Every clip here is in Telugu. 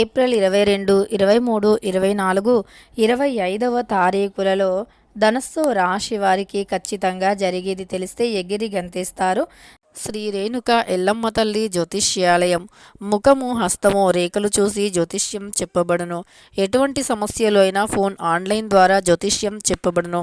ఏప్రిల్ ఇరవై రెండు ఇరవై మూడు ఇరవై నాలుగు ఇరవై ఐదవ తారీఖులలో ధనస్సు రాశి వారికి ఖచ్చితంగా జరిగేది తెలిస్తే ఎగిరి గంతేస్తారు. శ్రీ రేణుక ఎల్లమ్మ తల్లి జ్యోతిష్యాలయం. ముఖము హస్తము రేఖలు చూసి జ్యోతిష్యం చెప్పబడును. ఎటువంటి సమస్యలు అయినా ఫోన్ ఆన్లైన్ ద్వారా జ్యోతిష్యం చెప్పబడును.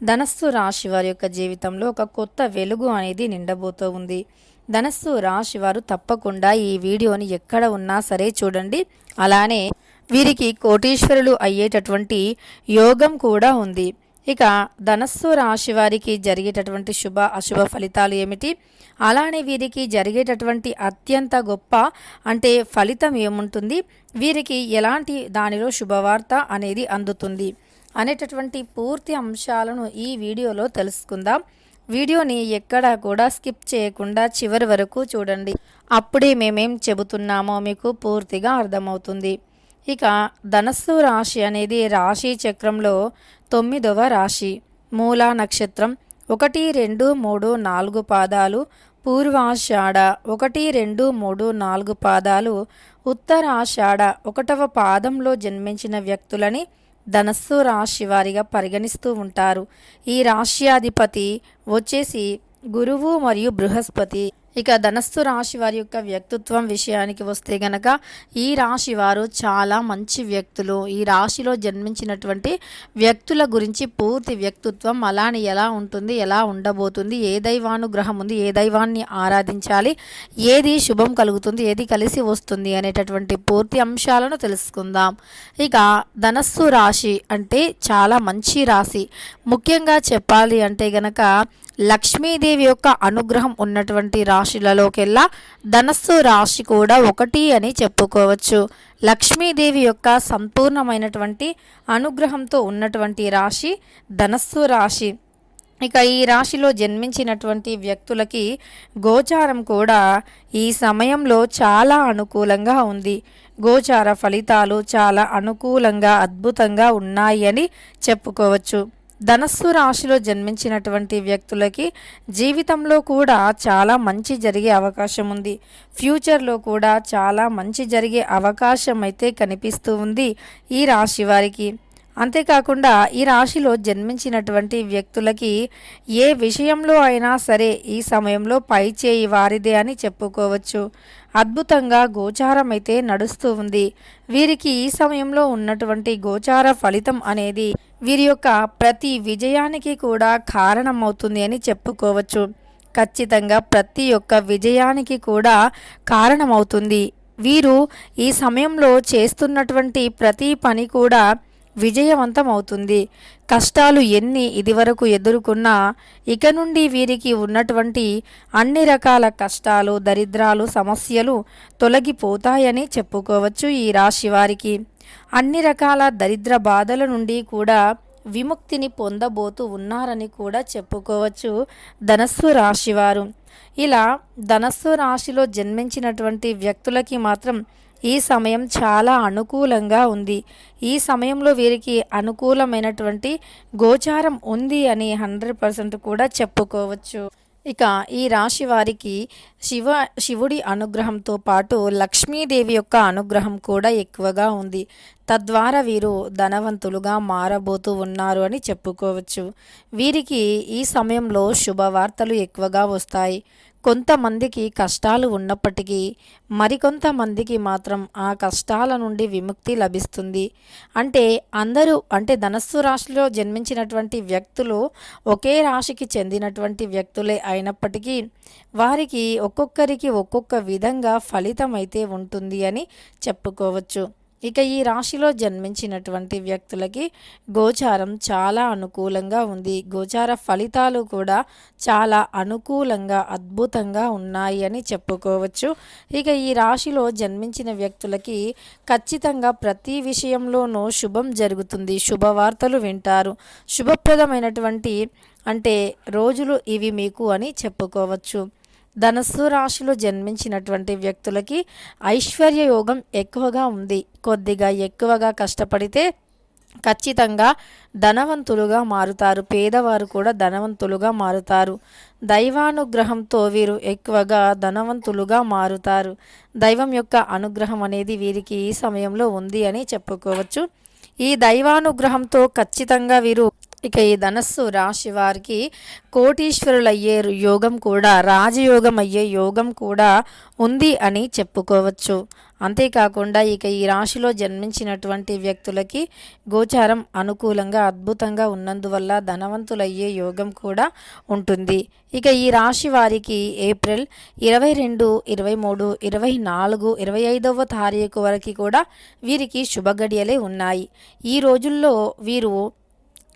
ధనస్సు రాశి వారి యొక్క జీవితంలో ఒక కొత్త వెలుగు అనేది నిండబోతూ ఉంది. ధనస్సు రాశి వారు తప్పకుండా ఈ వీడియోని ఎక్కడ ఉన్నా సరే చూడండి. అలానే వీరికి కోటీశ్వరులు అయ్యేటటువంటి యోగం కూడా ఉంది. ఇక ధనస్సు రాశి వారికి జరిగేటటువంటి శుభ అశుభ ఫలితాలు ఏమిటి? అలానే వీరికి జరిగేటటువంటి అత్యంత గొప్ప అంటే ఫలితం ఏముంటుంది? వీరికి ఎలాంటి దానిలో శుభవార్త అనేది అందుతుంది? అనేటటువంటి పూర్తి అంశాలను ఈ వీడియోలో తెలుసుకుందాం. వీడియోని ఎక్కడా కూడా స్కిప్ చేయకుండా చివరి వరకు చూడండి. అప్పుడే మేమేం చెబుతున్నామో మీకు పూర్తిగా అర్థమవుతుంది. ఇక ధనస్సు రాశి అనేది రాశి చక్రంలో తొమ్మిదవ రాశి. మూలా నక్షత్రం ఒకటి రెండు మూడు నాలుగు పాదాలు. పూర్వాషాఢ ఒకటి రెండు మూడు నాలుగు పాదాలు. ఉత్తరాషాఢ ఒకటవ పాదంలో జన్మించిన వ్యక్తులని ధనస్సు రాశి వారిగా పరిగణిస్తూ ఉంటారు. ఈ రాశ్యాధిపతి వచ్చేసి గురువు మరియు బృహస్పతి. ఇక ధనస్సు రాశి వారి యొక్క వ్యక్తిత్వం విషయానికి వస్తే గనక ఈ రాశి వారు చాలా మంచి వ్యక్తులు. ఈ రాశిలో జన్మించినటువంటి వ్యక్తుల గురించి పూర్తి వ్యక్తిత్వం అలానే ఎలా ఉంటుంది ఎలా ఉండబోతుంది ఏ దైవానుగ్రహం ఉంది ఏ దైవాన్ని ఆరాధించాలి ఏది శుభం కలుగుతుంది ఏది కలిసి వస్తుంది అనేటటువంటి పూర్తి అంశాలను తెలుసుకుందాం. ఇక ధనస్సు రాశి అంటే చాలా మంచి రాశి. ముఖ్యంగా చెప్పాలి అంటే గనక లక్ష్మీదేవి యొక్క అనుగ్రహం ఉన్నటువంటి రాశి రాశులలోకెల్లా ధనస్సు రాశి కూడా ఒకటి అని చెప్పుకోవచ్చు. లక్ష్మీదేవి యొక్క సంపూర్ణమైనటువంటి అనుగ్రహంతో ఉన్నటువంటి రాశి ధనస్సు రాశి. ఇక ఈ రాశిలో జన్మించినటువంటి వ్యక్తులకి గోచారం కూడా ఈ సమయంలో చాలా అనుకూలంగా ఉంది. గోచార ఫలితాలు చాలా అనుకూలంగా అద్భుతంగా ఉన్నాయి అని చెప్పుకోవచ్చు. ధనస్సు రాశిలో జన్మించినటువంటి వ్యక్తులకి జీవితంలో కూడా చాలా మంచి జరిగే అవకాశం ఉంది. ఫ్యూచర్లో కూడా చాలా మంచి జరిగే అవకాశం అయితే కనిపిస్తూ ఉంది ఈ రాశి వారికి. అంతేకాకుండా ఈ రాశిలో జన్మించినటువంటి వ్యక్తులకి ఏ విషయంలో అయినా సరే ఈ సమయంలో పై చేయి వారిదే అని చెప్పుకోవచ్చు. అద్భుతంగా గోచారం అయితే నడుస్తూ ఉంది. వీరికి ఈ సమయంలో ఉన్నటువంటి గోచార ఫలితం అనేది వీరి యొక్క ప్రతి విజయానికి కూడా కారణమవుతుంది అని చెప్పుకోవచ్చు. ఖచ్చితంగా ప్రతి ఒక్క విజయానికి కూడా కారణమవుతుంది. వీరు ఈ సమయంలో చేస్తున్నటువంటి ప్రతి పని కూడా విజయవంతం అవుతుంది కష్టాలు ఎన్ని ఇదివరకు ఎదుర్కొన్నా ఇక నుండి వీరికి ఉన్నటువంటి అన్ని రకాల కష్టాలు దరిద్రాలు సమస్యలు తొలగిపోతాయని చెప్పుకోవచ్చు ఈ రాశి వారికి. అన్ని రకాల దరిద్ర బాధల నుండి కూడా విముక్తిని పొందబోతూ ఉన్నారని కూడా చెప్పుకోవచ్చు ధనస్సు రాశివారు ఇలా ధనస్సు రాశిలో జన్మించినటువంటి వ్యక్తులకి మాత్రం ఈ సమయం చాలా అనుకూలంగా ఉంది. ఈ సమయంలో వీరికి అనుకూలమైనటువంటి గోచారం ఉంది అని హండ్రెడ్ పర్సెంట్ కూడా చెప్పుకోవచ్చు. ఇక ఈ రాశి వారికి శివ శివుడి అనుగ్రహంతో పాటు లక్ష్మీదేవి యొక్క అనుగ్రహం కూడా ఎక్కువగా ఉంది. తద్వారా వీరు ధనవంతులుగా మారబోతూ ఉన్నారు అని చెప్పుకోవచ్చు. వీరికి ఈ సమయంలో శుభవార్తలు ఎక్కువగా వస్తాయి. కొంతమందికి కష్టాలు ఉన్నప్పటికీ మరికొంతమందికి మాత్రం ఆ కష్టాల నుండి విముక్తి లభిస్తుంది. అంటే అందరూ అంటే ధనస్సు రాశిలో జన్మించినటువంటి వ్యక్తులు ఒకే రాశికి చెందినటువంటి వ్యక్తులే అయినప్పటికీ వారికి ఒక్కొక్కరికి ఒక్కొక్క విధంగా ఫలితం అయితే ఉంటుంది అని చెప్పుకోవచ్చు. ఇక ఈ రాశిలో జన్మించినటువంటి వ్యక్తులకి గోచారం చాలా అనుకూలంగా ఉంది. గోచార ఫలితాలు కూడా చాలా అనుకూలంగా అద్భుతంగా ఉన్నాయి అని చెప్పుకోవచ్చు. ఇక ఈ రాశిలో జన్మించిన వ్యక్తులకి ఖచ్చితంగా ప్రతి విషయంలోనూ శుభం జరుగుతుంది. శుభవార్తలు వింటారు. శుభప్రదమైనటువంటి అంటే రోజులు ఇవి మీకు అని చెప్పుకోవచ్చు. ధనస్సు రాశిలో జన్మించినటువంటి వ్యక్తులకి ఐశ్వర్య యోగం ఎక్కువగా ఉంది. కొద్దిగా ఎక్కువగా కష్టపడితే ఖచ్చితంగా ధనవంతులుగా మారుతారు. పేదవారు కూడా ధనవంతులుగా మారుతారు. దైవానుగ్రహంతో వీరు ఎక్కువగా ధనవంతులుగా మారుతారు. దైవం యొక్క అనుగ్రహం అనేది వీరికి ఈ సమయంలో ఉంది అని చెప్పుకోవచ్చు. ఈ దైవానుగ్రహంతో ఖచ్చితంగా వీరు ఇక ఈ ధనస్సు రాశి వారికి కోటీశ్వరులయ్యే యోగం కూడా రాజయోగం అయ్యే యోగం కూడా ఉంది అని చెప్పుకోవచ్చు. అంతేకాకుండా ఇక ఈ రాశిలో జన్మించినటువంటి వ్యక్తులకి గోచారం అనుకూలంగా అద్భుతంగా ఉన్నందువల్ల ధనవంతులయ్యే యోగం కూడా ఉంటుంది. ఇక ఈ రాశి వారికి ఏప్రిల్ ఇరవై రెండు ఇరవై మూడు ఇరవై నాలుగు ఇరవై ఐదవ తారీఖు వరకు కూడా వీరికి శుభగడియలే ఉన్నాయి. ఈ రోజుల్లో వీరు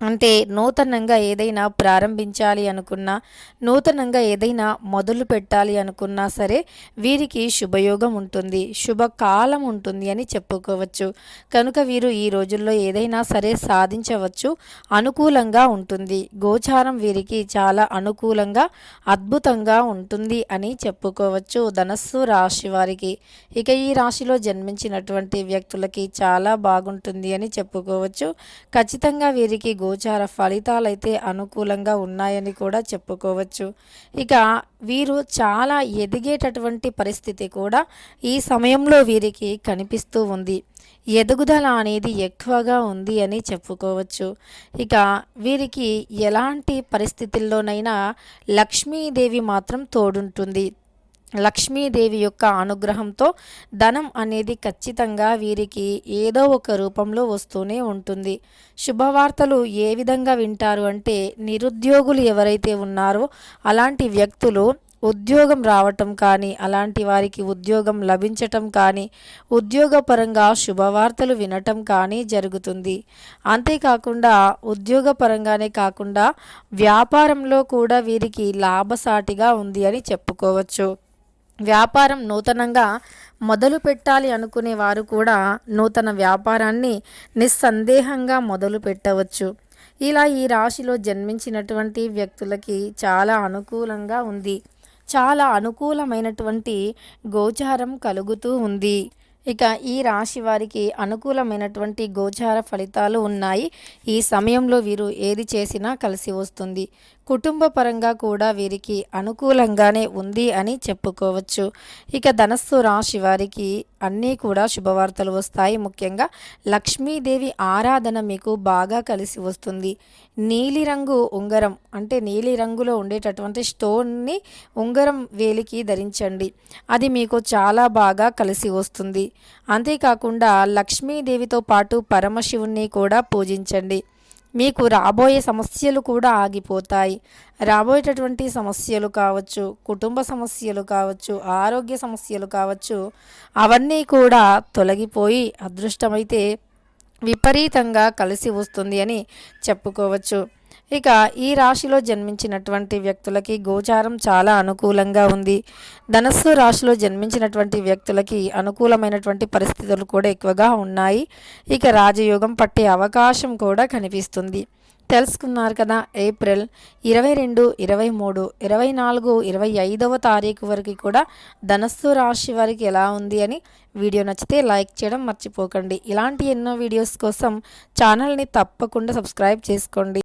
అంటే నూతనంగా ఏదైనా ప్రారంభించాలి అనుకున్నా నూతనంగా ఏదైనా మొదలు పెట్టాలి అనుకున్నా సరే వీరికి శుభయోగం ఉంటుంది శుభకాలం ఉంటుంది అని చెప్పుకోవచ్చు. కనుక వీరు ఈ రోజుల్లో ఏదైనా సరే సాధించవచ్చు అనుకూలంగా ఉంటుంది. గోచారం వీరికి చాలా అనుకూలంగా అద్భుతంగా ఉంటుంది అని చెప్పుకోవచ్చు ధనస్సు రాశి వారికి. ఇక ఈ రాశిలో జన్మించినటువంటి వ్యక్తులకి చాలా బాగుంటుంది అని చెప్పుకోవచ్చు. ఖచ్చితంగా వీరికి గో గోచార ఫలితాలైతే అనుకూలంగా ఉన్నాయని కూడా చెప్పుకోవచ్చు. ఇక వీరు చాలా ఎదిగేటటువంటి పరిస్థితి కూడా ఈ సమయంలో వీరికి కనిపిస్తూ ఉంది. ఎదుగుదల అనేది ఎక్కువగా ఉంది అని చెప్పుకోవచ్చు. ఇక వీరికి ఎలాంటి పరిస్థితుల్లోనైనా లక్ష్మీదేవి మాత్రం తోడుంటుంది. లక్ష్మీదేవి యొక్క అనుగ్రహంతో ధనం అనేది ఖచ్చితంగా వీరికి ఏదో ఒక రూపంలో వస్తూనే ఉంటుంది. శుభవార్తలు ఏ విధంగా వింటారు అంటే నిరుద్యోగులు ఎవరైతే ఉన్నారో అలాంటి వ్యక్తులు ఉద్యోగం రావటం కానీ అలాంటి వారికి ఉద్యోగం లభించటం కానీ ఉద్యోగపరంగా శుభవార్తలు వినటం కానీ జరుగుతుంది. అంతేకాకుండా ఉద్యోగపరంగానే కాకుండా వ్యాపారంలో కూడా వీరికి లాభసాటిగా ఉంది అని చెప్పుకోవచ్చు. వ్యాపారం నూతనంగా మొదలు పెట్టాలి అనుకునే వారు కూడా నూతన వ్యాపారాన్ని నిస్సందేహంగా మొదలు పెట్టవచ్చు. ఇలా ఈ రాశిలో జన్మించినటువంటి వ్యక్తులకి చాలా అనుకూలంగా ఉంది. చాలా అనుకూలమైనటువంటి గోచారం కలుగుతూ ఉంది. ఇక ఈ రాశి వారికి అనుకూలమైనటువంటి గోచార ఫలితాలు ఉన్నాయి. ఈ సమయంలో వీరు ఏది చేసినా కలిసి వస్తుంది. కుటుంబ పరంగా కూడా వీరికి అనుకూలంగానే ఉంది అని చెప్పుకోవచ్చు. ఇక ధనస్సు రాశి వారికి అన్నీ కూడా శుభవార్తలు వస్తాయి. ముఖ్యంగా లక్ష్మీదేవి ఆరాధన మీకు బాగా కలిసి వస్తుంది. నీలిరంగు ఉంగరం అంటే నీలిరంగులో ఉండేటటువంటి స్టోన్ని ఉంగరం వేలికి ధరించండి. అది మీకు చాలా బాగా కలిసి వస్తుంది. అంతేకాకుండా లక్ష్మీదేవితో పాటు పరమశివుణ్ణి కూడా పూజించండి. మీకు రాబోయే సమస్యలు కూడా ఆగిపోతాయి. రాబోయేటటువంటి సమస్యలు కావచ్చు కుటుంబ సమస్యలు కావచ్చు ఆరోగ్య సమస్యలు కావచ్చు అవన్నీ కూడా తొలగిపోయి అదృష్టమైతే విపరీతంగా కలిసి వస్తుంది అని చెప్పుకోవచ్చు. ఇక ఈ రాశిలో జన్మించినటువంటి వ్యక్తులకి గోచారం చాలా అనుకూలంగా ఉంది. ధనస్సు రాశిలో జన్మించినటువంటి వ్యక్తులకి అనుకూలమైనటువంటి పరిస్థితులు కూడా ఎక్కువగా ఉన్నాయి. ఇక రాజయోగం పట్టే అవకాశం కూడా కనిపిస్తుంది. తెలుసుకున్నారు కదా ఏప్రిల్ ఇరవై రెండు ఇరవై మూడు ఇరవై నాలుగు ఇరవై ఐదవ తారీఖు వరకు కూడా ధనస్సు రాశి వారికి ఎలా ఉంది అని వీడియో నచ్చితే లైక్ చేయడం మర్చిపోకండి. ఇలాంటి ఎన్నో వీడియోస్ కోసం ఛానల్ని తప్పకుండా సబ్స్క్రైబ్ చేసుకోండి.